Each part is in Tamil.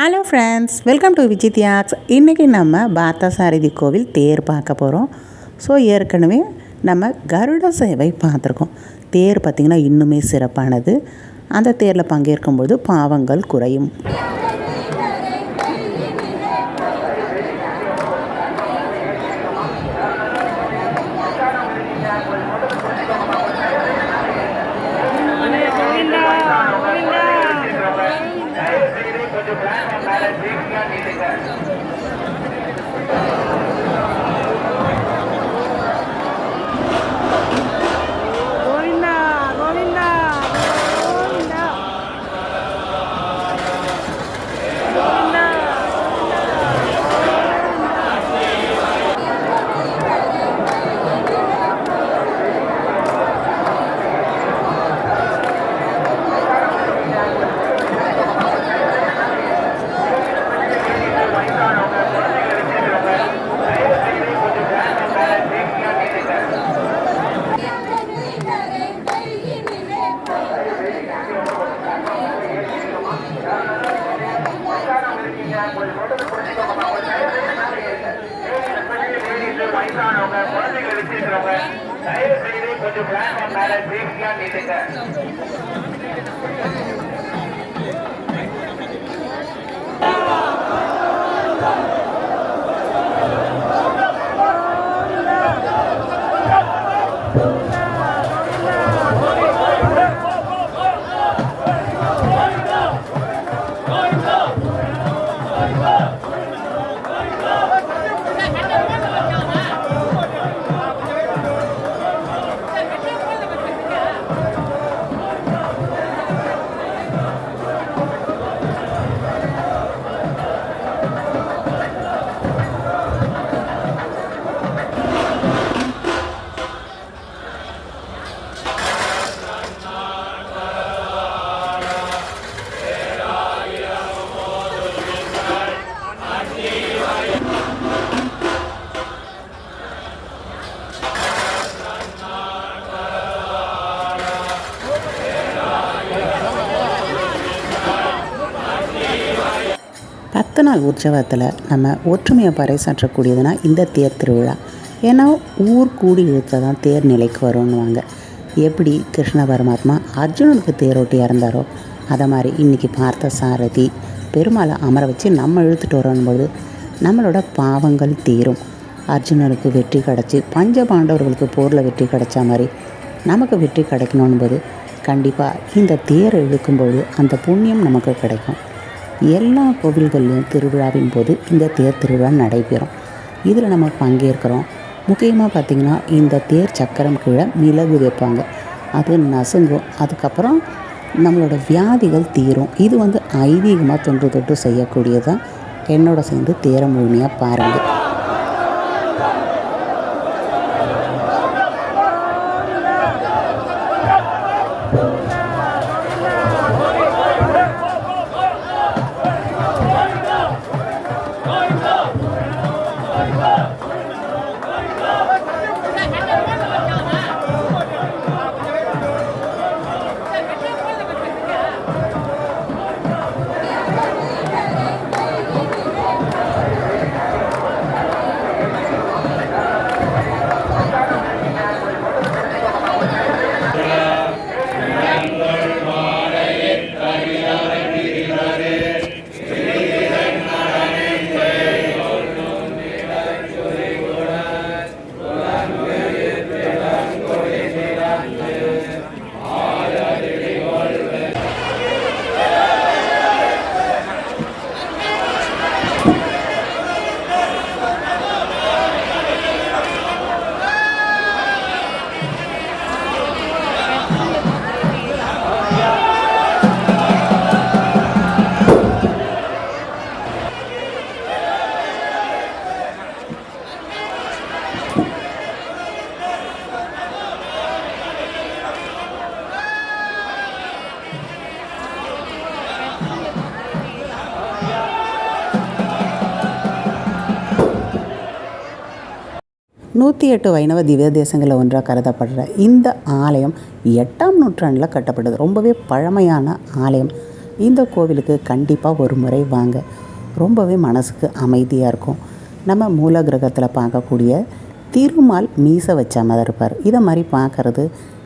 ஹலோ ஃப்ரெண்ட்ஸ் வெல்கம் டு விஜித்யாக்ஸ் இன்றைக்கி நம்ம பார்த்தசாரதி கோவில் தேர் பார்க்க போகிறோம் ஸோ ஏற்கனவே நம்ம கருட சேவை பார்த்துருக்கோம். தேர் பார்த்திங்கன்னா இன்னுமே சிறப்பானது. அந்த தேரில் பங்கேற்கும்போது பாவங்கள் குறையும். கொஞ்சம் பிளான் மேல சேஃப்டியா நீட்டுங்க பத்து நாள் உற்சவத்தில் நம்ம ஒற்றுமையை பறைசாற்றக்கூடியதுனா இந்த தேர் திருவிழா. ஏன்னா ஊர் கூடி இழுத்த தான் தேர் நிலைக்கு வரும்னுவாங்க. எப்படி கிருஷ்ண பரமாத்மா அர்ஜுனனுக்கு தேரோட்டி இறந்தாரோ அதை மாதிரி இன்றைக்கி பார்த்த சாரதி பெருமாளை அமர வச்சு நம்ம இழுத்துட்டு வரோன்போது நம்மளோட பாவங்கள் தீரும். அர்ஜுனனுக்கு வெற்றி கிடச்சி பஞ்ச பாண்டவர்களுக்கு போரில் வெற்றி கிடைச்ச மாதிரி நமக்கு வெற்றி கிடைக்கணும்போது கண்டிப்பாக இந்த தேரை இழுக்கும்போது அந்த புண்ணியம் நமக்கு கிடைக்கும். எல்லா கோவில்கள்லையும் திருவிழாவின் போது இந்த தேர் திருவிழா நடைபெறும். இதில் நம்ம பங்கேற்கிறோம். முக்கியமாக பார்த்திங்கன்னா இந்த தேர் சக்கரம் கீழே மிளகு வைப்பாங்க. அது நசுங்கும். அதுக்கப்புறம் நம்மளோட வியாதிகள் தீரும். இது வந்து ஐதீகமாக தொன்று தொட்டு செய்யக்கூடியதான் என்னோட சேர்ந்து தேர முழுமையாக பாருங்கள் நூற்றி எட்டு வைணவ திவ்ய தேசங்களில் ஒன்றாக கருதப்படுற இந்த ஆலயம் எட்டாம் நூற்றாண்டில் கட்டப்பட்டது. ரொம்பவே பழமையான ஆலயம். இந்த கோவிலுக்கு கண்டிப்பாக ஒரு முறை வாங்க. ரொம்பவே மனசுக்கு அமைதியாக இருக்கும். நம்ம மூல கிரகத்தில் பார்க்கக்கூடிய திருமால் மீசை வச்ச மாதிரி இருப்பார். இதை மாதிரி பார்க்கறது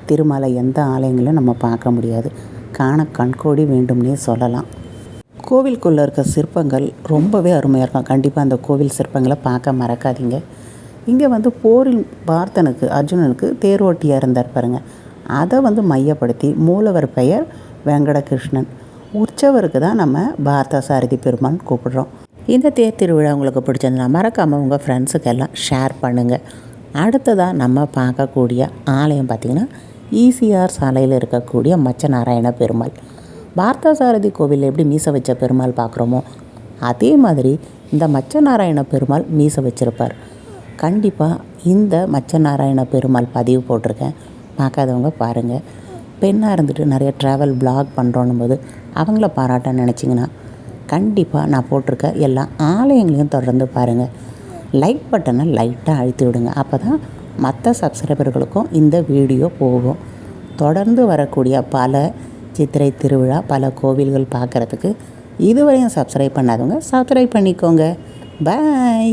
திருமாலை எந்த ஆலயங்களும் நம்ம பார்க்க முடியாது. காண கண்கோடி வேண்டும்னே சொல்லலாம். கோவிலுக்குள்ளே இருக்க சிற்பங்கள் ரொம்பவே அருமையாக இருக்கும். கண்டிப்பாக அந்த கோவில் சிற்பங்களை பார்க்க மறக்காதீங்க. இங்கே வந்து போரில் பார்த்தனுக்கு அர்ஜுனனுக்கு தேரோட்டியாக இருந்தார் பாருங்க. அதை வந்து மையப்படுத்தி மூலவர் பெயர் வெங்கடகிருஷ்ணன். உற்சவருக்கு தான் நம்ம பாரத சாரதி பெருமான் கூப்பிடுறோம். இந்த தேர் திருவிழா உங்களுக்கு பிடிச்சிருந்தா மறக்காமல் உங்கள் ஃப்ரெண்ட்ஸுக்கு எல்லாம் ஷேர் பண்ணுங்கள் அடுத்ததாக நம்ம பார்க்கக்கூடிய ஆலயம் பார்த்திங்கன்னா ஈசிஆர் சாலையில் இருக்கக்கூடிய மச்ச நாராயண பெருமாள் பார்த்தசாரதி கோவிலில் எப்படி மீசை வச்ச பெருமாள் பார்க்குறோமோ அதே மாதிரி இந்த மச்ச நாராயண பெருமாள் மீசை வச்சுருப்பார். கண்டிப்பாக இந்த மச்ச நாராயண பெருமாள் பதிவு போட்டிருக்கேன். பார்க்காதவங்க பாருங்கள் பெண்ணாக இருந்துட்டு நிறைய ட்ராவல் பிளாக் பண்ணுறோன்னும் போது அவங்கள பாராட்ட நினச்சிங்கன்னா கண்டிப்பாக நான் போட்டிருக்க எல்லா ஆலயங்களையும் தொடர்ந்து பாருங்கள் லைக் பட்டனை லைட்டாக அழுத்தி விடுங்க. அப்போ தான் மற்ற சப்ஸ்கிரைபர்களுக்கும் இந்த வீடியோ போகும். தொடர்ந்து வரக்கூடிய பல சித்திரை திருவிழா பல கோவில்கள் பார்க்குறதுக்கு இதுவரையும் சப்ஸ்கிரைப் பண்ணாதவங்க சப்ஸ்கிரைப் பண்ணிக்கோங்க. பாய்